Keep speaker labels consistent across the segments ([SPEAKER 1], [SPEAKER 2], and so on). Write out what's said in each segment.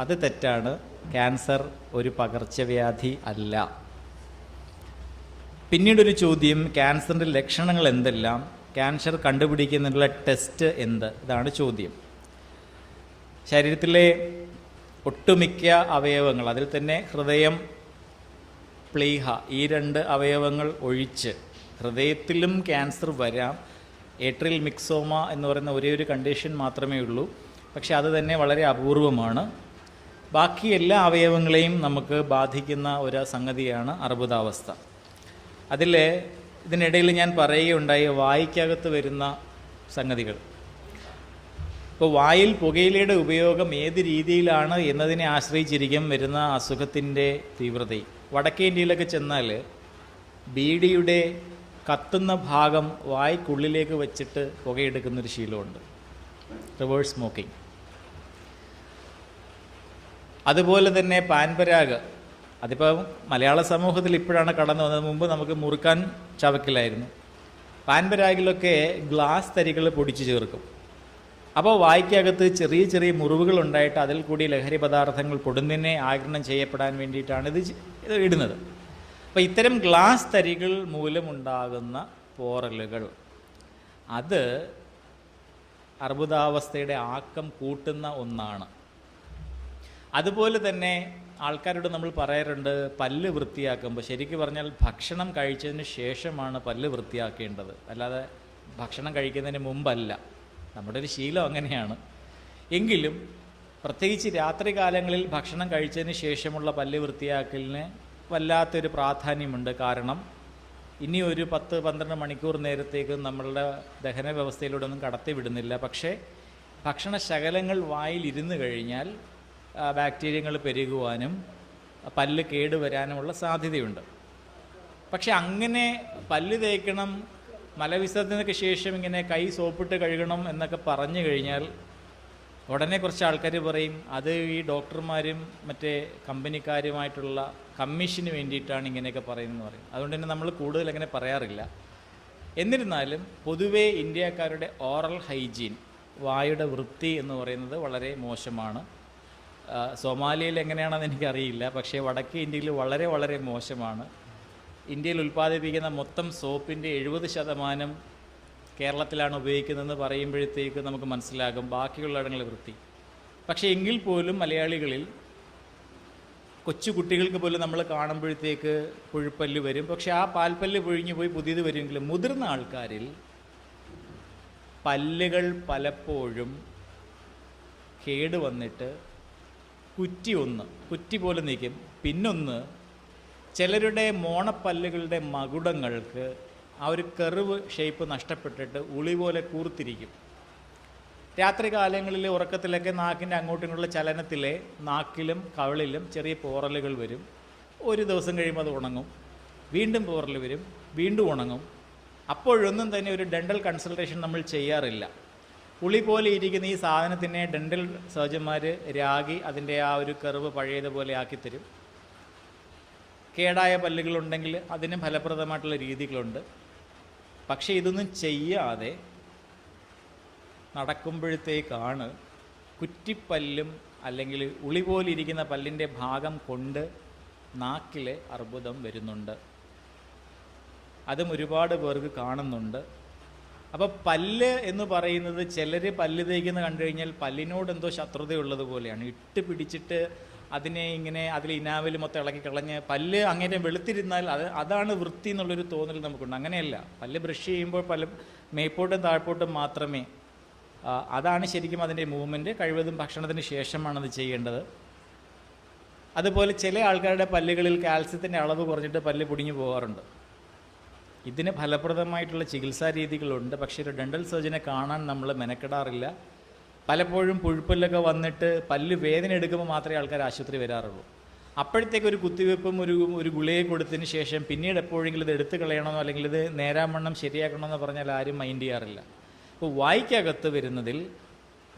[SPEAKER 1] അത് തെറ്റാണ്. ക്യാൻസർ ഒരു പകർച്ചവ്യാധി അല്ല. പിന്നീടൊരു ചോദ്യം ക്യാൻസറിന്റെ ലക്ഷണങ്ങൾ എന്തെല്ലാം? ക്യാൻസർ കണ്ടുപിടിക്കുന്നതിനുള്ള ടെസ്റ്റ് എന്ത്? ഇതാണ് ചോദ്യം. ശരീരത്തിലെ ഒട്ടുമിക്ക അവയവങ്ങൾ അതിൽ തന്നെ ഹൃദയം പ്ലീഹ ഈ രണ്ട് അവയവങ്ങൾ ഒഴിച്ച് ഹൃദയത്തിലും ക്യാൻസർ വരാം. ഏട്രിൽ മിക്സോമ എന്ന് പറയുന്ന ഒരേ ഒരു കണ്ടീഷൻ മാത്രമേ ഉള്ളൂ പക്ഷെ അത് തന്നെ വളരെ അപൂർവമാണ്. ബാക്കി എല്ലാ അവയവങ്ങളെയും നമുക്ക് ബാധിക്കുന്ന ഒരു സംഗതിയാണ് അർബുദാവസ്ഥ. അതിൽ ഇതിനിടയിൽ ഞാൻ പറയുകയുണ്ടായി വായിക്കകത്ത് വരുന്ന സംഗതികൾ. ഇപ്പോൾ വായിൽ പുകയിലയുടെ ഉപയോഗം ഏത് രീതിയിലാണ് എന്നതിനെ ആശ്രയിച്ചിരിക്കും വരുന്ന അസുഖത്തിന്റെ തീവ്രത. വടക്കേ ഇന്ത്യയിലൊക്കെ ചെന്നാൽ ബീഡിയുടെ കത്തുന്ന ഭാഗം വായ്ക്കുള്ളിലേക്ക് വെച്ചിട്ട് പുകയെടുക്കുന്നൊരു ശീലമുണ്ട്. റിവേഴ്സ് സ്മോക്കിംഗ് അതുപോലെ തന്നെ പാൻപരാഗ്. അതിപ്പോൾ മലയാള സമൂഹത്തിൽ ഇപ്പോഴാണ് കടന്നു വന്നത്. മുമ്പ് നമുക്ക് മുറുക്കാൻ ചവക്കിലായിരുന്നു പാൻപരാഗിലൊക്കെ ഗ്ലാസ് തരികൾ പൊടിച്ചു ചേർക്കും. അപ്പോൾ വായ്ക്കകത്ത് ചെറിയ ചെറിയ മുറിവുകൾ ഉണ്ടായിട്ട് അതിൽ കൂടി ലഹരി പദാർത്ഥങ്ങൾ പൊടുന്നിനെ ആഗിരണം ചെയ്യപ്പെടാൻ വേണ്ടിയിട്ടാണ് ഇത് ഇത് ഇടുന്നത്. അപ്പോൾ ഇത്തരം ഗ്ലാസ് തരികൾ മൂലമുണ്ടാകുന്ന പോറലുകൾ അത് അർബുദാവസ്ഥയുടെ ആക്കം കൂട്ടുന്ന ഒന്നാണ്. അതുപോലെ തന്നെ ആൾക്കാരോട് നമ്മൾ പറയാറുണ്ട് പല്ല് വൃത്തിയാക്കുമ്പോൾ ശരിക്കും പറഞ്ഞാൽ ഭക്ഷണം കഴിച്ചതിന് ശേഷമാണ് പല്ല് വൃത്തിയാക്കേണ്ടത്. അല്ലാതെ ഭക്ഷണം കഴിക്കുന്നതിന് മുമ്പല്ല. നമ്മുടെ ഒരു ശീലം അങ്ങനെയാണ്. എങ്കിലും പ്രത്യേകിച്ച് രാത്രി കാലങ്ങളിൽ ഭക്ഷണം കഴിച്ചതിന് ശേഷമുള്ള പല്ല് വൃത്തിയാക്കലിന് വല്ലാത്തൊരു പ്രാധാന്യമുണ്ട്. കാരണം ഇനി ഒരു പത്ത് പന്ത്രണ്ട് മണിക്കൂർ നേരത്തേക്ക് നമ്മളുടെ ദഹന വ്യവസ്ഥയിലൂടെ ഒന്നും കടത്തി വിടുന്നില്ല പക്ഷേ ഭക്ഷണ ശകലങ്ങൾ വായിൽ ഇരുന്ന് കഴിഞ്ഞാൽ ബാക്ടീരിയകൾ പെരുകുവാനും പല്ല് കേടുവരാനുമുള്ള സാധ്യതയുണ്ട്. പക്ഷെ അങ്ങനെ പല്ല് തേക്കണം മലവിസർജനക്ക് ശേഷം ഇങ്ങനെ കൈ സോപ്പിട്ട് കഴുകണം എന്നൊക്കെ പറഞ്ഞു കഴിഞ്ഞാൽ ഉടനെ കുറച്ച് ആൾക്കാർ പറയും അത് ഈ ഡോക്ടർമാരും മറ്റേ കമ്പനിക്കാരുമായിട്ടുള്ള കമ്മീഷന് വേണ്ടിയിട്ടാണ് ഇങ്ങനെയൊക്കെ പറയുന്നതെന്ന് പറയും. അതുകൊണ്ട് തന്നെ നമ്മൾ കൂടുതൽ അങ്ങനെ പറയാറില്ല. എന്നിരുന്നാലും പൊതുവേ ഇന്ത്യക്കാരുടെ ഓറൽ ഹൈജീൻ വായുടെ വൃത്തി എന്ന് പറയുന്നത് വളരെ മോശമാണ്. സൊമാലിയയിൽ എങ്ങനെയാണെന്ന് എനിക്കറിയില്ല പക്ഷേ വടക്കേ ഇന്ത്യയിൽ വളരെ വളരെ മോശമാണ്. ഇന്ത്യയിൽ ഉൽപ്പാദിപ്പിക്കുന്ന മൊത്തം സോപ്പിന്റെ എഴുപത് ശതമാനം കേരളത്തിലാണ് ഉപയോഗിക്കുന്നതെന്ന് പറയുമ്പോഴത്തേക്ക് നമുക്ക് മനസ്സിലാകും ബാക്കിയുള്ള ഇടങ്ങളിൽ വൃത്തി. പക്ഷേ എങ്കിൽ പോലും മലയാളികളിൽ കൊച്ചു കുട്ടികൾക്ക് പോലും നമ്മൾ കാണുമ്പോഴത്തേക്ക് പുഴുപ്പല്ല് വരും. പക്ഷേ ആ പാൽപ്പല്ല് പൊഴിഞ്ഞു പോയി പുതിയത് വരുമെങ്കിലും മുതിർന്ന ആൾക്കാരിൽ പല്ലുകൾ പലപ്പോഴും കേട് വന്നിട്ട് കുറ്റി ഒന്ന് കുറ്റി പോലെ നീക്കും. പിന്നൊന്ന് ചിലരുടെ മോണപ്പല്ലുകളുടെ മകുടങ്ങൾക്ക് ആ ഒരു കെറിവ് ഷേപ്പ് നഷ്ടപ്പെട്ടിട്ട് ഉളി പോലെ കൂർത്തിരിക്കും. രാത്രി കാലങ്ങളിൽ ഉറക്കത്തിലൊക്കെ നാക്കിന്റെ അങ്ങോട്ടും ഇങ്ങോട്ടുള്ള ചലനത്തിലെ നാക്കിലും കവിളിലും ചെറിയ പോറലുകൾ വരും. ഒരു ദിവസം കഴിയുമ്പോൾ അത് ഉണങ്ങും. വീണ്ടും പോറൽ വരും വീണ്ടും ഉണങ്ങും. അപ്പോഴൊന്നും തന്നെ ഒരു ഡെന്റൽ കൺസൾട്ടേഷൻ നമ്മൾ ചെയ്യാറില്ല. ഉളി പോലെ ഇരിക്കുന്ന ഈ സാധനത്തിനെ ഡെന്റൽ സർജന്മാർ രാഗി അതിന്റെ ആ ഒരു കർവ് പഴയതുപോലെ ആക്കിത്തരും. കേടായ പല്ലുകളുണ്ടെങ്കിൽ അതിന് ഫലപ്രദമായിട്ടുള്ള രീതികളുണ്ട്. പക്ഷേ ഇതൊന്നും ചെയ്യാതെ നടക്കുമ്പോഴത്തേക്കാണ് കുറ്റിപ്പല്ലും അല്ലെങ്കിൽ ഉളി പോലിരിക്കുന്ന പല്ലിന്റെ ഭാഗം കൊണ്ട് നാക്കിലെ അർബുദം വരുന്നുണ്ട്. അതും ഒരുപാട് പേർക്ക് കാണുന്നുണ്ട്. അപ്പോൾ പല്ല് എന്ന് പറയുന്നത് ചിലർ പല്ല് തേക്കുന്ന കണ്ടു കഴിഞ്ഞാൽ പല്ലിനോട് എന്തോ ശത്രുതയുള്ളത് പോലെയാണ്. ഇട്ട് പിടിച്ചിട്ട് അതിനെ ഇങ്ങനെ അതിൽ ഇനാവിൽ മൊത്തം ഇളക്കി കളഞ്ഞ് പല്ല് അങ്ങനെ വെളുത്തിരുന്നാൽ അത് അതാണ് വൃത്തി എന്നുള്ളൊരു തോന്നൽ നമുക്കുണ്ട്. അങ്ങനെയല്ല. പല്ല് ബ്രഷ് ചെയ്യുമ്പോൾ പല മേപ്പോട്ടും താഴ്പോട്ടും മാത്രമേ അതാണ് ശരിക്കും അതിന്റെ മൂവ്മെന്റ് കഴിവതും ഭക്ഷണത്തിന് ശേഷമാണത് ചെയ്യേണ്ടത്. അതുപോലെ ചില ആൾക്കാരുടെ പല്ലുകളിൽ കാൽസ്യത്തിന്റെ അളവ് കുറഞ്ഞിട്ട് പല്ല് പൊടിഞ്ഞു പോകാറുണ്ട്. ഇതിന് ഫലപ്രദമായിട്ടുള്ള ചികിത്സാ രീതികളുണ്ട്. പക്ഷേ ഒരു ഡെന്റൽ സർജനെ കാണാൻ നമ്മൾ മെനക്കെടാറില്ല. പലപ്പോഴും പുഴുപ്പല്ലൊക്കെ വന്നിട്ട് പല്ല് വേദന എടുക്കുമ്പോൾ മാത്രമേ ആൾക്കാർ ആശുപത്രി വരാറുള്ളൂ. അപ്പോഴത്തേക്ക് ഒരു കുത്തിവെപ്പും ഒരു ഒരു ഗുളിക കൊടുത്തതിന് ശേഷം പിന്നീട് എപ്പോഴെങ്കിലും ഇത് എടുത്തു കളയണമെന്നോ അല്ലെങ്കിൽ ഇത് നേരാമണ്ണം ശരിയാക്കണമെന്നോ പറഞ്ഞാൽ ആരും മൈൻഡ് ചെയ്യാറില്ല. അപ്പോൾ വായിക്കകത്ത് വരുന്നതിൽ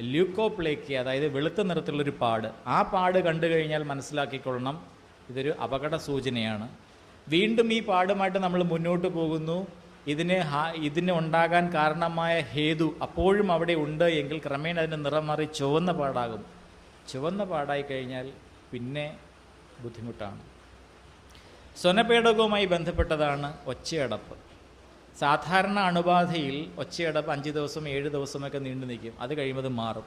[SPEAKER 1] ല്യൂക്കോപ്ലേക്ക് അതായത് വെളുത്ത നിറത്തിലുള്ളൊരു പാട് ആ പാട് കണ്ടു കഴിഞ്ഞാൽ മനസ്സിലാക്കിക്കൊള്ളണം. ഇതൊരു അപകട സൂചനയാണ്. വീണ്ടും ഈ പാടുമായിട്ട് നമ്മൾ മുന്നോട്ട് പോകുന്നു. ഇതിന് ഇതിന് ഉണ്ടാകാൻ കാരണമായ ഹേതു അപ്പോഴും അവിടെ ഉണ്ട് എങ്കിൽ ക്രമേണ അതിന്റെ നിറം മാറി ചുവന്ന പാടാകും. ചുവന്ന പാടായി കഴിഞ്ഞാൽ പിന്നെ ബുദ്ധിമുട്ടാണ്. സ്വനപേടകവുമായി ബന്ധപ്പെട്ടതാണ് ഒച്ചയടപ്പ്. സാധാരണ അണുബാധയിൽ ഒച്ചയടപ്പ് അഞ്ച് ദിവസം ഏഴ് ദിവസമൊക്കെ നീണ്ടു നിൽക്കും. അത് കഴിയുമ്പോൾ മാറും.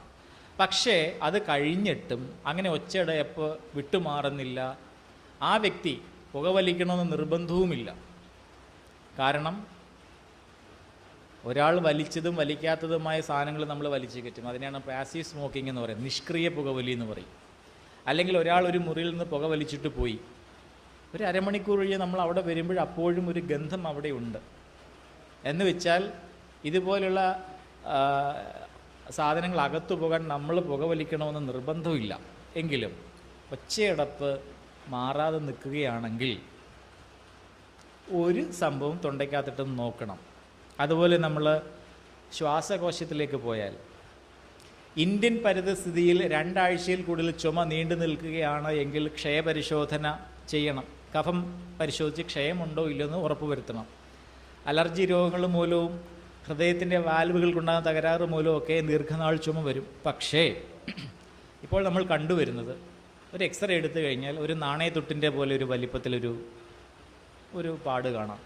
[SPEAKER 1] പക്ഷേ അത് കഴിഞ്ഞിട്ടും അങ്ങനെ ഒച്ചയടയപ്പ് വിട്ടുമാറുന്നില്ല. ആ വ്യക്തി പുകവലിക്കണമെന്ന് നിർബന്ധവുമില്ല. കാരണം ഒരാൾ വലിച്ചതും വലിക്കാത്തതുമായ സാധനങ്ങൾ നമ്മൾ വലിച്ചു കയറ്റും അതിനെയാണ് പാസീവ് സ്മോക്കിംഗ് എന്ന് പറയുന്നത്. നിഷ്ക്രിയ പുകവലി എന്ന് പറയും. അല്ലെങ്കിൽ ഒരാൾ ഒരു മുറിയിൽ നിന്ന് പുക വലിച്ചിട്ട് പോയി. ഒരു അരമണിക്കൂർ കഴിഞ്ഞ് നമ്മൾ അവിടെ വരുമ്പോൾ അപ്പോഴും ഒരു ഗന്ധം അവിടെ ഉണ്ട്. എന്ന് വെച്ചാൽ ഇതുപോലുള്ള സാധനങ്ങൾ അകത്തു പോകാൻ നമ്മൾ പുകവലിക്കണമെന്ന് നിർബന്ധമില്ല എങ്കിലും ഒച്ചയടപ്പ് മാറാതെ നിൽക്കുകയാണെങ്കിൽ ഒരു സംഭവം തൊണ്ടയ്ക്കകത്തിട്ട് നോക്കണം. അതുപോലെ നമ്മൾ ശ്വാസകോശത്തിലേക്ക് പോയാൽ ഇന്ത്യൻ പരിതസ്ഥിതിയിൽ രണ്ടാഴ്ചയിൽ കൂടുതൽ ചുമ നീണ്ടു നിൽക്കുകയാണ് എങ്കിൽ ക്ഷയപരിശോധന ചെയ്യണം. കഫം പരിശോധിച്ച് ക്ഷയമുണ്ടോ ഇല്ലയോ എന്ന് ഉറപ്പുവരുത്തണം അലർജി രോഗങ്ങൾ മൂലവും ഹൃദയത്തിന്റെ വാൽവുകൾക്കുണ്ടാകുന്ന തകരാറ് മൂലവും ഒക്കെ ദീർഘനാൾ ചുമ വരും. പക്ഷേ ഇപ്പോൾ നമ്മൾ കണ്ടുവരുന്നത് ഒരു എക്സ്റേ എടുത്തു കഴിഞ്ഞാൽ ഒരു നാണയത്തൊട്ടിന്റെ പോലെ ഒരു വലിപ്പത്തിലൊരു ഒരു പാട് കാണാം.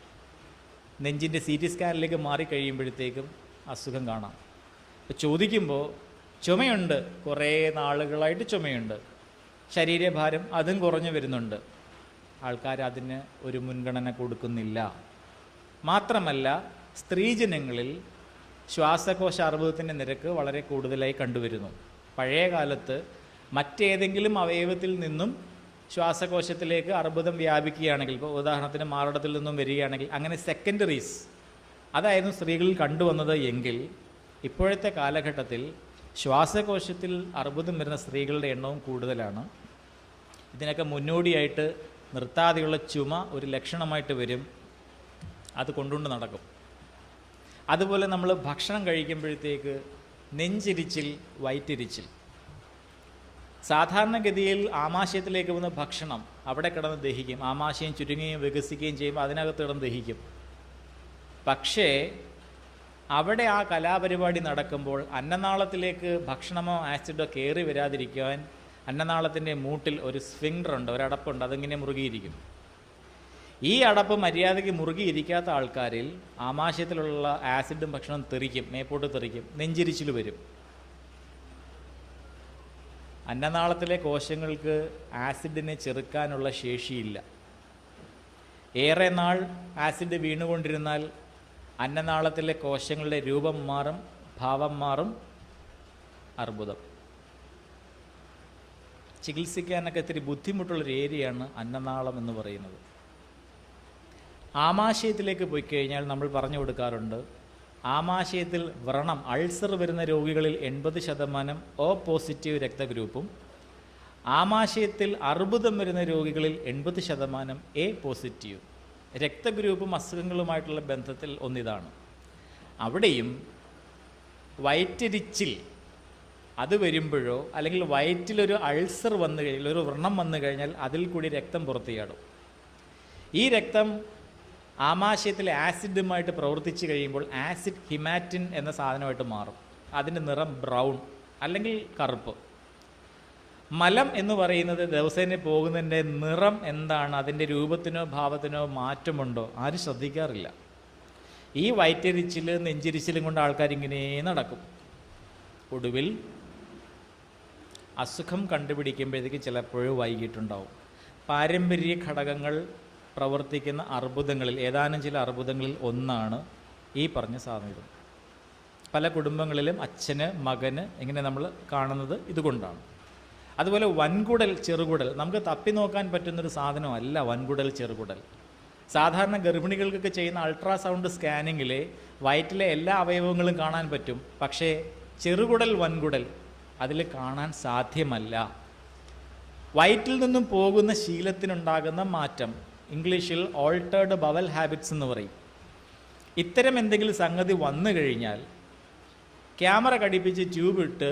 [SPEAKER 1] നെഞ്ചിന്റെ സി ടി സ്കാനിലേക്ക് മാറിക്കഴിയുമ്പോഴത്തേക്കും അസുഖം കാണാം. അപ്പോൾ ചോദിക്കുമ്പോൾ ചുമയുണ്ട്. കുറേ നാളുകളായിട്ട് ചുമയുണ്ട്. ശരീരഭാരം അതും കുറഞ്ഞു വരുന്നുണ്ട്. ആൾക്കാർ അതിന് ഒരു മുൻഗണന കൊടുക്കുന്നില്ല. മാത്രമല്ല സ്ത്രീജനങ്ങളിൽ ശ്വാസകോശ അർബുദത്തിന്റെ നിരക്ക് വളരെ കൂടുതലായി കണ്ടുവരുന്നു. പഴയ കാലത്ത് മറ്റേതെങ്കിലും അവയവത്തിൽ നിന്നും ശ്വാസകോശത്തിലേക്ക് അർബുദം വ്യാപിക്കുകയാണെങ്കിൽ ഇപ്പോൾ ഉദാഹരണത്തിന് മാറിടത്തിൽ നിന്നും വരികയാണെങ്കിൽ അങ്ങനെ സെക്കൻഡറീസ് അതായിരുന്നു സ്ത്രീകളിൽ കണ്ടുവന്നത് എങ്കിൽ ഇപ്പോഴത്തെ കാലഘട്ടത്തിൽ ശ്വാസകോശത്തിൽ അർബുദം വരുന്ന സ്ത്രീകളുടെ എണ്ണവും കൂടുതലാണ്. ഇതിനൊക്കെ മുന്നോടിയായിട്ട് നിർത്താതെയുള്ള ചുമ ഒരു ലക്ഷണമായിട്ട് വരും. അത് കൊണ്ടുകൊണ്ട് നടക്കും. അതുപോലെ നമ്മൾ ഭക്ഷണം കഴിക്കുമ്പോഴത്തേക്ക് നെഞ്ചിരിച്ചിൽ വയറ്റിരിച്ചിൽ സാധാരണഗതിയിൽ ആമാശയത്തിലേക്ക് വന്ന ഭക്ഷണം അവിടെ കിടന്ന് ദഹിക്കും. ആമാശയം ചുരുങ്ങുകയും വികസിക്കുകയും ചെയ്യുമ്പോൾ അതിനകത്ത് കിടന്ന് ദഹിക്കും. പക്ഷേ അവിടെ ആ കലാപരിപാടി നടക്കുമ്പോൾ അന്നനാളത്തിലേക്ക് ഭക്ഷണമോ ആസിഡോ കയറി വരാതിരിക്കുവാൻ അന്നനാളത്തിന്റെ മൂട്ടിൽ ഒരു സ്ഫിങ്ഡർ ഉണ്ട് ഒരടപ്പുണ്ട് അതിങ്ങനെ മുറുകിയിരിക്കും ഈ അടപ്പ് മര്യാദയ്ക്ക് മുറുകിയിരിക്കാത്ത ആൾക്കാരിൽ ആമാശയത്തിലുള്ള ആസിഡും ഭക്ഷണവും തെറിക്കും മേപ്പോട്ട് തെറിക്കും നെഞ്ചിരിച്ചിൽ വരും. അന്നനാളത്തിലെ കോശങ്ങൾക്ക് ആസിഡിനെ ചെറുക്കാനുള്ള ശേഷിയില്ല. ഏറെ നാൾ ആസിഡ് വീണുകൊണ്ടിരുന്നാൽ അന്നനാളത്തിലെ കോശങ്ങളുടെ രൂപം മാറും ഭാവം മാറും. അർബുദം. ചികിത്സിക്കാനൊക്കെ ഇത്തിരി ബുദ്ധിമുട്ടുള്ളൊരു ഏരിയയാണ് അന്നനാളം എന്ന് പറയുന്നത്. ആമാശയത്തിലേക്ക് പോയി കഴിഞ്ഞാൽ നമ്മൾ പറഞ്ഞു കൊടുക്കാറുണ്ട് ആമാശയത്തിൽ വ്രണം അൾസർ വരുന്ന രോഗികളിൽ എൺപത് ശതമാനം ഒ പോസിറ്റീവ് രക്തഗ്രൂപ്പും ആമാശയത്തിൽ അർബുദം വരുന്ന രോഗികളിൽ എൺപത് ശതമാനം എ പോസിറ്റീവ്. രക്തഗ്രൂപ്പും അസുഖങ്ങളുമായിട്ടുള്ള ബന്ധത്തിൽ ഒന്നിതാണ്. അവിടെയും വയറ്റിരിച്ചിൽ അത് വരുമ്പോഴോ അല്ലെങ്കിൽ വയറ്റിലൊരു അൾസർ വന്നു കഴിഞ്ഞാൽ ഒരു വ്രണം വന്നു കഴിഞ്ഞാൽ അതിൽ കൂടി രക്തം പുറത്തു ചാടും ഈ രക്തം ആമാശയത്തിലെ ആസിഡുമായിട്ട് പ്രവർത്തിച്ച് കഴിയുമ്പോൾ ആസിഡ് ഹിമാറ്റിൻ എന്ന സാധനമായിട്ട് മാറും. അതിന്റെ നിറം ബ്രൗൺ അല്ലെങ്കിൽ കറുപ്പ്. മലം എന്ന് പറയുന്നത് ദിവസേന പോകുന്നതിന്റെ നിറം എന്താണ്? അതിന്റെ രൂപത്തിനോ ഭാവത്തിനോ മാറ്റമുണ്ടോ? ആരും ശ്രദ്ധിക്കാറില്ല. ഈ വയറ്റെരിച്ചിൽ നെഞ്ചിരിച്ചിലും കൊണ്ട് ആൾക്കാരിങ്ങനെ നടക്കും. ഒടുവിൽ അസുഖം കണ്ടുപിടിക്കുമ്പോഴത്തേക്ക് ചിലപ്പോഴും വൈകിട്ടുണ്ടാവും. പാരമ്പര്യ ഘടകങ്ങൾ പ്രവർത്തിക്കുന്ന അർബുദങ്ങളിൽ ഏതാനും ചില അർബുദങ്ങളിൽ ഒന്നാണ് ഈ പറഞ്ഞ സാധ്യത പല കുടുംബങ്ങളിലും അച്ഛന് മകന് ഇങ്ങനെ നമ്മൾ കാണുന്നത് ഇതുകൊണ്ടാണ്. അതുപോലെ വൻകുടൽ ചെറുകുടൽ. നമുക്ക് തപ്പി നോക്കാൻ പറ്റുന്നൊരു സാധനമല്ല വൻകുടൽ ചെറുകുടൽ. സാധാരണ ഗർഭിണികൾക്കൊക്കെ ചെയ്യുന്ന അൾട്രാസൗണ്ട് സ്കാനിങ്ങിൽ വയറ്റിലെ എല്ലാ അവയവങ്ങളും കാണാൻ പറ്റും. പക്ഷേ ചെറുകുടൽ വൻകുടൽ അതിൽ കാണാൻ സാധ്യമല്ല. വയറ്റിൽ നിന്നും പോകുന്ന ശീലത്തിനുണ്ടാകുന്ന മാറ്റം. ഇംഗ്ലീഷിൽ ഓൾട്ടേർഡ് ബവൽ ഹാബിറ്റ്സ് എന്ന് പറയും. ഇത്തരം എന്തെങ്കിലും സംഗതി വന്നു കഴിഞ്ഞാൽ ക്യാമറ ഘടിപ്പിച്ച് ട്യൂബ് ഇട്ട്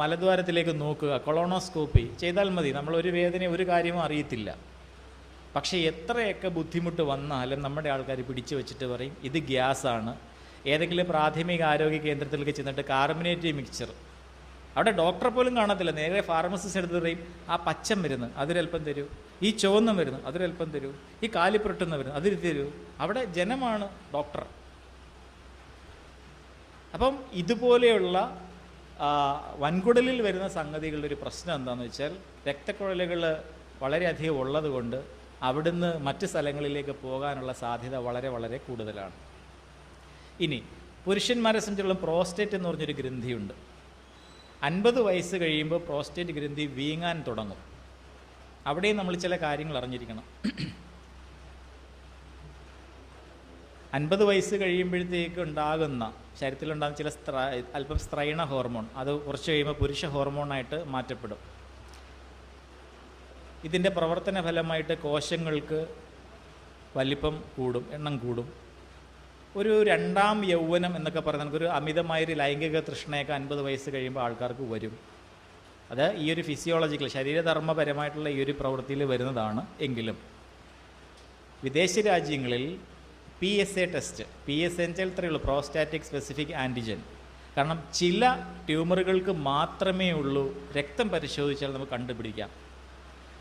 [SPEAKER 1] മലദ്വാരത്തിലേക്ക് നോക്കുക കൊളോണോസ്കോപ്പി ചെയ്താൽ മതി. നമ്മൾ ഒരു വേദന ഒരു കാര്യവും അറിയത്തില്ല. പക്ഷേ എത്രയൊക്കെ ബുദ്ധിമുട്ട് വന്നാലും നമ്മുടെ ആൾക്കാർ പിടിച്ചു വെച്ചിട്ട് പറയും ഇത് ഗ്യാസാണ്. ഏതെങ്കിലും പ്രാഥമിക ആരോഗ്യ കേന്ദ്രത്തിലേക്ക് ചെന്നിട്ട് കാർബണേറ്റീവ് മിക്സ്ചർ അവിടെ ഡോക്ടറെ പോലും കാണത്തില്ല. നേരെ ഫാർമസിസ്റ്റ് എടുത്ത് പറയും ആ പച്ചം മരുന്ന് അതിലൽപ്പം തരൂ. ഈ ചുവന്ന മരുന്ന് അതിലൽപ്പം തരൂ. ഈ കാലി പുരട്ടുന്ന മരുന്ന് അതിൽ തരൂ. അവിടെ ജനമാണ് ഡോക്ടർ അപ്പം ഇതുപോലെയുള്ള വൻകുടലിൽ വരുന്ന സംഗതികളുടെ ഒരു പ്രശ്നം എന്താണെന്ന് വെച്ചാൽ രക്തക്കുഴലുകൾ വളരെയധികം ഉള്ളതുകൊണ്ട് അവിടുന്ന് മറ്റ് സ്ഥലങ്ങളിലേക്ക് പോകാനുള്ള സാധ്യത വളരെ വളരെ കൂടുതലാണ്. ഇനി പുരുഷന്മാരെ സംബന്ധിച്ചുള്ള പ്രോസ്റ്റേറ്റ് എന്ന് പറഞ്ഞൊരു ഗ്രന്ഥിയുണ്ട്. അൻപത് വയസ്സ് കഴിയുമ്പോൾ പ്രോസ്റ്റേറ്റ് ഗ്രന്ഥി വീങ്ങാൻ തുടങ്ങും. അവിടെയും നമ്മൾ ചില കാര്യങ്ങൾ അറിഞ്ഞിരിക്കണം. അൻപത് വയസ്സ് കഴിയുമ്പോഴത്തേക്ക് ഉണ്ടാകുന്ന ശരീരത്തിലുണ്ടാകുന്ന ചില സ്ത്ര അല്പം സ്ത്രൈണ ഹോർമോൺ അത് കുറച്ച് കഴിയുമ്പോൾ പുരുഷ ഹോർമോണായിട്ട് മാറ്റപ്പെടും. ഇതിന്റെ പ്രവർത്തന ഫലമായിട്ട് കോശങ്ങൾക്ക് വലിപ്പം കൂടും എണ്ണം കൂടും. ഒരു രണ്ടാം യൗവനം എന്നൊക്കെ പറയുന്നത് നമുക്കൊരു അമിതമായൊരു ലൈംഗിക തൃഷ്ണയൊക്കെ അൻപത് വയസ്സ് കഴിയുമ്പോൾ ആൾക്കാർക്ക് വരും. അത് ഈ ഒരു ഫിസിയോളജിക്കൽ ശരീരധർമ്മപരമായിട്ടുള്ള ഈ ഒരു പ്രവൃത്തിയിൽ വരുന്നതാണ് എങ്കിലും. വിദേശ രാജ്യങ്ങളിൽ P S A test P S N ഇത്രയേ ഉള്ളൂ പ്രോസ്റ്റാറ്റിക് സ്പെസിഫിക് ആന്റിജൻ കാരണം ചില ട്യൂമറുകൾക്ക് മാത്രമേ ഉള്ളൂ രക്തം പരിശോധിച്ചാൽ നമുക്ക് കണ്ടുപിടിക്കാം.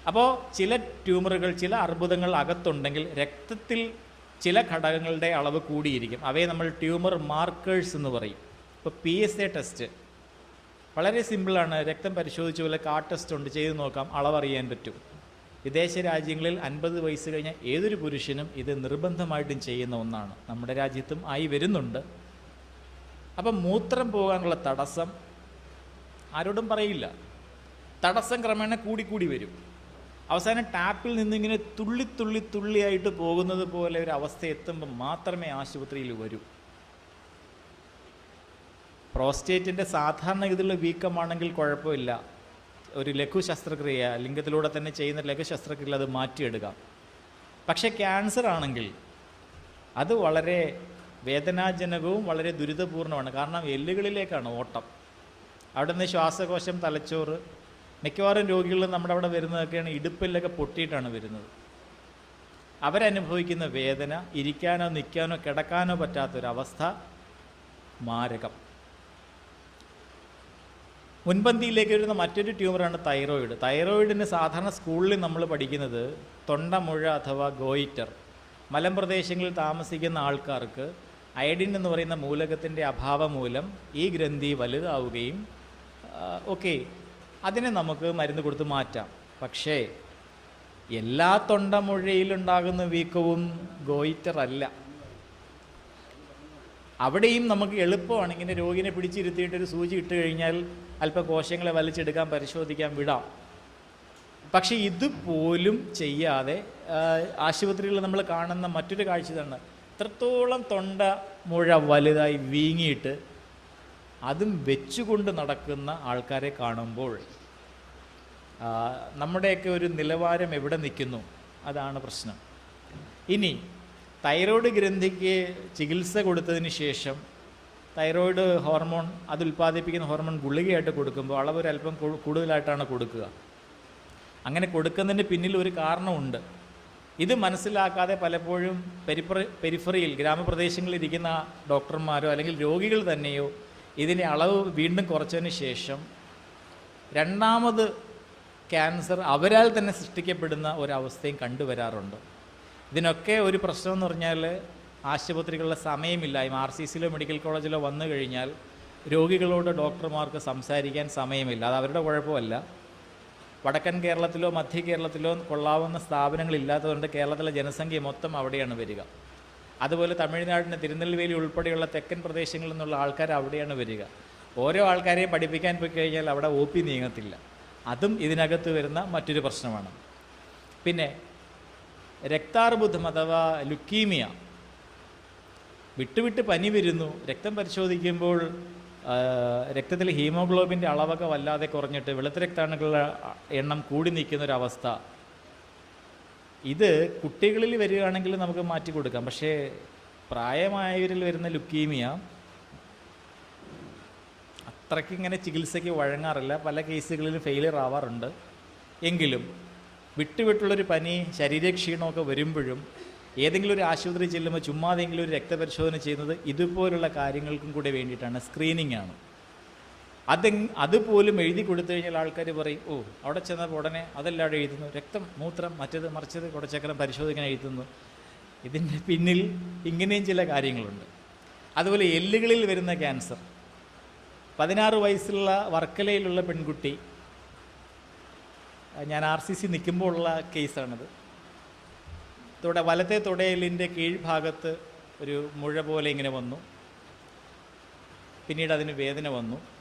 [SPEAKER 1] അപ്പോൾ ചില ട്യൂമറുകൾ ചില അർബുദങ്ങൾ അകത്തുണ്ടെങ്കിൽ രക്തത്തിൽ ചില ഘടകങ്ങളുടെ അളവ് കൂടിയിരിക്കും. അവയെ നമ്മൾ ട്യൂമർ മാർക്കേഴ്സ് എന്ന് പറയും. ഇപ്പോൾ പി എസ് എ ടെസ്റ്റ് വളരെ സിമ്പിളാണ് രക്തം പരിശോധിച്ച പോലെ കാ ടെസ്റ്റ് ഉണ്ട്. ചെയ്ത് നോക്കാം. അളവറിയാൻ പറ്റും. വിദേശ രാജ്യങ്ങളിൽ അൻപത് വയസ്സ് കഴിഞ്ഞ ഏതൊരു പുരുഷനും ഇത് നിർബന്ധമായിട്ടും ചെയ്യുന്ന ഒന്നാണ്. നമ്മുടെ രാജ്യത്തും ആയി വരുന്നുണ്ട്. അപ്പം മൂത്രം പോകാനുള്ള തടസ്സം ആരോടും പറയില്ല. തടസ്സം ക്രമേണ കൂടിക്കൂടി വരും. അവസാനം ടാപ്പിൽ നിന്നിങ്ങനെ തുള്ളി തുള്ളി തുള്ളിയായിട്ട് പോകുന്നത് പോലെ ഒരു അവസ്ഥ എത്തുമ്പോൾ മാത്രമേ ആശുപത്രിയിൽ വരൂ. പ്രോസ്റ്റേറ്റിന്റെ സാധാരണ ഇതിലുള്ള വീക്കമാണെങ്കിൽ കുഴപ്പമില്ല. ഒരു ലഘു ശസ്ത്രക്രിയ ലിംഗത്തിലൂടെ തന്നെ ചെയ്യുന്ന ലഘു ശസ്ത്രക്രിയ അത് മാറ്റിയെടുക്കാം. പക്ഷേ ക്യാൻസർ ആണെങ്കിൽ അത് വളരെ വേദനാജനകവും വളരെ ദുരിതപൂർണമാണ് കാരണം എല്ലുകളിലേക്കാണ് ഓട്ടം. അവിടെ നിന്ന് ശ്വാസകോശം തലച്ചോറ് മിക്കവാറും രോഗികൾ നമ്മുടെ അവിടെ വരുന്നതൊക്കെയാണ് ഇടുപ്പിലൊക്കെ പൊട്ടിയിട്ടാണ് വരുന്നത്. അവരനുഭവിക്കുന്ന വേദന ഇരിക്കാനോ നിൽക്കാനോ കിടക്കാനോ പറ്റാത്തൊരവസ്ഥ മാരകം. മുൻപന്തിയിലേക്ക് വരുന്ന മറ്റൊരു ട്യൂമറാണ് തൈറോയിഡ്. തൈറോയിഡിന് സാധാരണ സ്കൂളിൽ നമ്മൾ പഠിക്കുന്നത് തൊണ്ടമുഴ അഥവാ ഗോയിറ്റർ. മലമ്പ്രദേശങ്ങളിൽ താമസിക്കുന്ന ആൾക്കാർക്ക് അയഡിൻ എന്ന് പറയുന്ന മൂലകത്തിന്റെ അഭാവം മൂലം ഈ ഗ്രന്ഥി വലുതാവുകയും ഓക്കെ അതിനെ നമുക്ക് മരുന്ന് കൊടുത്ത് മാറ്റാം. പക്ഷേ എല്ലാ തൊണ്ടമുഴയിലുണ്ടാകുന്ന വീക്കവും ഗോയിറ്റർ അല്ല അവിടെയും നമുക്ക് എളുപ്പമാണ് ഇങ്ങനെ രോഗിനെ പിടിച്ചിരുത്തിയിട്ട് ഒരു സൂചി ഇട്ട് കഴിഞ്ഞാൽ അല്പം കോശങ്ങളെ വലിച്ചെടുക്കാൻ പരിശോധിക്കാൻ വിടാം. പക്ഷേ ഇതുപോലും ചെയ്യാതെ ആശുപത്രിയിൽ നമ്മൾ കാണുന്ന മറ്റൊരു കാഴ്ച ഇതാണ്. ഇത്രത്തോളം തൊണ്ട മുഴ വലുതായി വീങ്ങിയിട്ട് അതും വെച്ചുകൊണ്ട് നടക്കുന്ന ആൾക്കാരെ കാണുമ്പോൾ നമ്മുടെയൊക്കെ ഒരു നിലവാരം എവിടെ നിൽക്കുന്നു? അതാണ് പ്രശ്നം. ഇനി തൈറോയ്ഡ് ഗ്രന്ഥിക്ക് ചികിത്സ കൊടുത്തതിന് ശേഷം തൈറോയ്ഡ് ഹോർമോൺ അത് ഉൽപ്പാദിപ്പിക്കുന്ന ഹോർമോൺ ഗുളികയായിട്ട് കൊടുക്കുമ്പോൾ അളവ് അല്പം കൂടുതലായിട്ടാണ് കൊടുക്കുക. അങ്ങനെ കൊടുക്കുന്നതിന് പിന്നിൽ ഒരു കാരണമുണ്ട്. ഇത് മനസ്സിലാക്കാതെ പലപ്പോഴും പെരിഫറി പെരിഫറിയിൽ ഗ്രാമപ്രദേശങ്ങളിൽ ഇരിക്കുന്ന ഡോക്ടർമാരോ അല്ലെങ്കിൽ രോഗികൾ തന്നെയോ ഇതിന്റെ അളവ് വീണ്ടും കുറച്ചതിന് ശേഷം രണ്ടാമത് ക്യാൻസർ അവരാൽ തന്നെ സൃഷ്ടിക്കപ്പെടുന്ന ഒരവസ്ഥയും കണ്ടുവരാറുണ്ട്. ഇതിനൊക്കെ ഒരു പ്രശ്നം എന്ന് പറഞ്ഞാൽ ആശുപത്രികളിലെ സമയമില്ലായ്മ ആർ സി സിയിലോ മെഡിക്കൽ കോളേജിലോ വന്നു കഴിഞ്ഞാൽ രോഗികളോട് ഡോക്ടർമാർക്ക് സംസാരിക്കാൻ സമയമില്ല. അത് അവരുടെ കുഴപ്പമല്ല. വടക്കൻ കേരളത്തിലോ മധ്യ കേരളത്തിലോ കൊള്ളാവുന്ന സ്ഥാപനങ്ങളില്ലാത്തതുകൊണ്ട് കേരളത്തിലെ ജനസംഖ്യ മൊത്തം അവിടെയാണ് വരിക. അതുപോലെ തമിഴ്നാടിന് തിരുനെൽവേലി ഉൾപ്പെടെയുള്ള തെക്കൻ പ്രദേശങ്ങളിൽ നിന്നുള്ള ആൾക്കാർ അവിടെയാണ് വരിക. ഓരോ ആൾക്കാരെയും പഠിപ്പിക്കാൻ പോയി കഴിഞ്ഞാൽ അവിടെ ഒ പി നീങ്ങത്തില്ല. അതും ഇതിനകത്ത് വരുന്ന മറ്റൊരു പ്രശ്നമാണ്. പിന്നെ രക്താർബുദം അഥവാ ലുക്കീമിയ. വിട്ടുവിട്ട് പനി വരുന്നു. രക്തം പരിശോധിക്കുമ്പോൾ രക്തത്തിൽ ഹീമോഗ്ലോബിന്റെ അളവൊക്കെ വല്ലാതെ കുറഞ്ഞിട്ട് വെളുത്ത രക്താണുക്കളുടെ എണ്ണം കൂടി നിൽക്കുന്ന ഒരവസ്ഥ ഇത് കുട്ടികളിൽ വരികയാണെങ്കിൽ നമുക്ക് മാറ്റി കൊടുക്കാം. പക്ഷേ പ്രായമായവരിൽ വരുന്ന ലുക്കീമിയ അത്രയ്ക്ക് ഇങ്ങനെ ചികിത്സയ്ക്ക് വഴങ്ങാറില്ല. പല കേസുകളിലും ഫെയിലിയർ ആവാറുണ്ട്. എങ്കിലും വിട്ടുവിട്ടുള്ളൊരു പനി ശരീരക്ഷീണമൊക്കെ വരുമ്പോഴും ഏതെങ്കിലും ഒരു ആശുപത്രി ചെല്ലുമ്പോൾ ചുമ്മാതെങ്കിലും ഒരു രക്തപരിശോധന ചെയ്യുന്നത് ഇതുപോലുള്ള കാര്യങ്ങൾക്കും കൂടെ വേണ്ടിയിട്ടാണ്. സ്ക്രീനിങ് ആണ് അത് അതുപോലും എഴുതി കൊടുത്തു കഴിഞ്ഞാൽ ആൾക്കാർ പറയും ഓ അവിടെ ചെന്നപ്പോൾ ഉടനെ അതെല്ലാം എഴുതുന്നു. രക്തം മൂത്രം മറ്റത് മറിച്ചത് കുടച്ചക്രം പരിശോധിക്കാൻ എഴുതുന്നു. ഇതിന്റെ പിന്നിൽ ഇങ്ങനെയും ചില കാര്യങ്ങളുണ്ട്. അതുപോലെ എല്ലുകളിൽ വരുന്ന ക്യാൻസർ. പതിനാറ് വയസ്സുള്ള വർക്കലയിലുള്ള പെൺകുട്ടി ഞാൻ ആർ സി സി നിൽക്കുമ്പോൾ ഉള്ള കേസാണിത്. തുട വലത്തെ തുടയലിന്റെ കീഴ്ഭാഗത്ത് ഒരു മുഴ പോലെ ഇങ്ങനെ വന്നു. പിന്നീട് അതിന് വേദന വന്നു.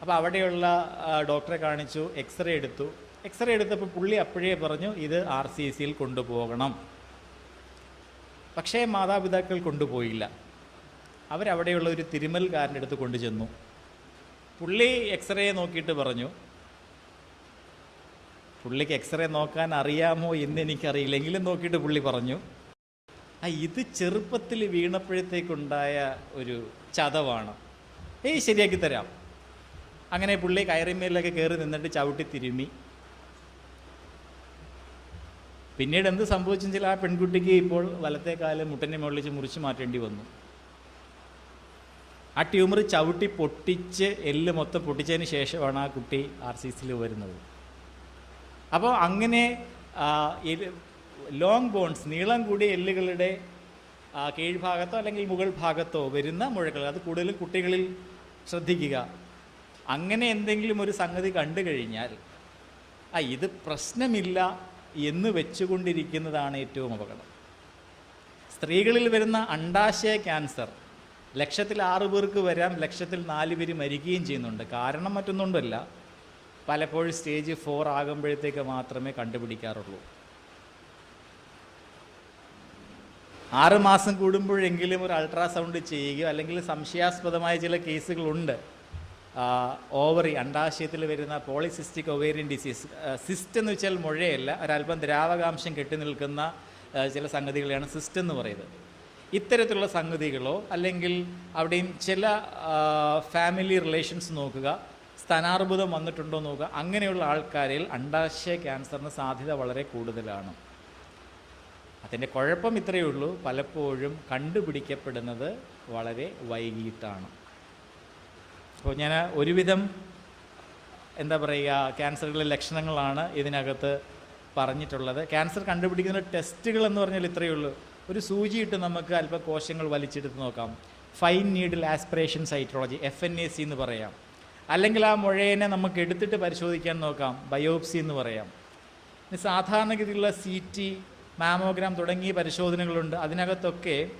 [SPEAKER 1] അപ്പോൾ അവിടെയുള്ള ഡോക്ടറെ കാണിച്ചു എക്സ്റേ എടുത്തു. എക്സ്റേ എടുത്തപ്പോൾ പുള്ളി അപ്പോഴേ പറഞ്ഞു ഇത് ആർ സി സിയിൽ കൊണ്ടുപോകണം. പക്ഷേ മാതാപിതാക്കൾ കൊണ്ടുപോയില്ല. അവരവിടെയുള്ള ഒരു തിരുമൽകാരന്റെ അടുത്ത് കൊണ്ടുചെന്നു. പുള്ളി എക്സ്റേ നോക്കിയിട്ട് പറഞ്ഞു പുള്ളിക്ക് എക്സ്റേ നോക്കാൻ അറിയാമോ എന്ന് എനിക്കറിയില്ല എങ്കിലും നോക്കിയിട്ട് പുള്ളി പറഞ്ഞു. ആ ഇത് ചെറുപ്പത്തിൽ വീണപ്പോഴത്തേക്കുണ്ടായ ഒരു ചതവാണ്. ഏയ് ശരിയാക്കി തരാം. അങ്ങനെ പുള്ളി കയറിമേലൊക്കെ കയറി നിന്നിട്ട് ചവിട്ടി തിരുമ്മി പിന്നീട് എന്ത് സംഭവിച്ചെന്ന് വെച്ചാൽ ആ പെൺകുട്ടിക്ക് ഇപ്പോൾ വലത്തെ കാൽ മുട്ടിന്റെ മുകളിൽ വെച്ച് മുറിച്ച് മാറ്റേണ്ടി വന്നു. ആ ട്യൂമർ ചവിട്ടി പൊട്ടിച്ച് എല്ല് മൊത്തം പൊട്ടിച്ചതിന് ശേഷമാണ് ആ കുട്ടി ആർ സി സിയിൽ വരുന്നത്. അപ്പോൾ അങ്ങനെ ലോങ് ബോൺസ് നീളം കൂടിയ എല്ലുകളുടെ കീഴ്ഭാഗത്തോ അല്ലെങ്കിൽ മുകൾ ഭാഗത്തോ വരുന്ന മുഴകൾ അത് കൂടുതലും കുട്ടികളിൽ ശ്രദ്ധിക്കുക. അങ്ങനെ എന്തെങ്കിലും ഒരു സംഗതി കണ്ടു കഴിഞ്ഞാൽ ആ ഇത് പ്രശ്നമില്ല എന്ന് വെച്ചുകൊണ്ടിരിക്കുന്നതാണ് ഏറ്റവും അപകടം. സ്ത്രീകളിൽ വരുന്ന അണ്ടാശയ ക്യാൻസർ ലക്ഷത്തിൽ ആറ് പേർക്ക് വരാം ലക്ഷത്തിൽ നാല് പേര് മരിക്കുകയും ചെയ്യുന്നുണ്ട്. കാരണം മറ്റൊന്നുകൊണ്ടല്ല പലപ്പോഴും സ്റ്റേജ് ഫോർ ആകുമ്പോഴത്തേക്ക് മാത്രമേ കണ്ടുപിടിക്കാറുള്ളൂ. ആറ് മാസം കൂടുമ്പോഴെങ്കിലും ഒരു അൾട്രാസൗണ്ട് ചെയ്യുകയോ അല്ലെങ്കിൽ സംശയാസ്പദമായ ചില കേസുകളുണ്ട്. ഓവറി അണ്ടാശയത്തിൽ വരുന്ന പോളിസിസ്റ്റിക് ഒവേറിയൻ ഡിസീസ് സിസ്റ്റ് എന്ന് വെച്ചാൽ മുഴയല്ല ഒരല്പം ദ്രാവകാംശം കെട്ടി നിൽക്കുന്ന ചില സംഗതികളെയാണ് സിസ്റ്റ് എന്ന് പറയുന്നത്. ഇത്തരത്തിലുള്ള സംഗതികളോ അല്ലെങ്കിൽ അവിടെയും ചില ഫാമിലി റിലേഷൻസ് നോക്കുക സ്ഥാനാർബുദം വന്നിട്ടുണ്ടോ നോക്കുക അങ്ങനെയുള്ള ആൾക്കാരിൽ അണ്ടാശയ ക്യാൻസറിന് സാധ്യത വളരെ കൂടുതലാണ്. അതിന്റെ കുഴപ്പം ഇത്രയേ ഉള്ളൂ. പലപ്പോഴും കണ്ടുപിടിക്കപ്പെടുന്നത് വളരെ വൈകിട്ടാണ്. അപ്പോൾ ഞാൻ ഒരുവിധം എന്താ പറയുക ക്യാൻസറുകളുടെ ലക്ഷണങ്ങളാണ് ഇതിനകത്ത് പറഞ്ഞിട്ടുള്ളത്. ക്യാൻസർ കണ്ടുപിടിക്കുന്ന ടെസ്റ്റുകൾ എന്ന് പറഞ്ഞാൽ ഇത്രയേ ഉള്ളൂ. ഒരു സൂചിയിട്ട് നമുക്ക് അല്പം കോശങ്ങൾ വലിച്ചെടുത്ത് നോക്കാം. Fine needle aspiration cytology F N A C എന്ന് പറയാം. അല്ലെങ്കിൽ ആ മുഴയെ നമുക്ക് എടുത്തിട്ട് പരിശോധിക്കാൻ നോക്കാം ബയോപ്സി എന്ന് പറയാം. സാധാരണഗതിയിലുള്ള സി ടി മാമോഗ്രാം തുടങ്ങിയ പരിശോധനകളുണ്ട്. അതിനകത്തൊക്കെ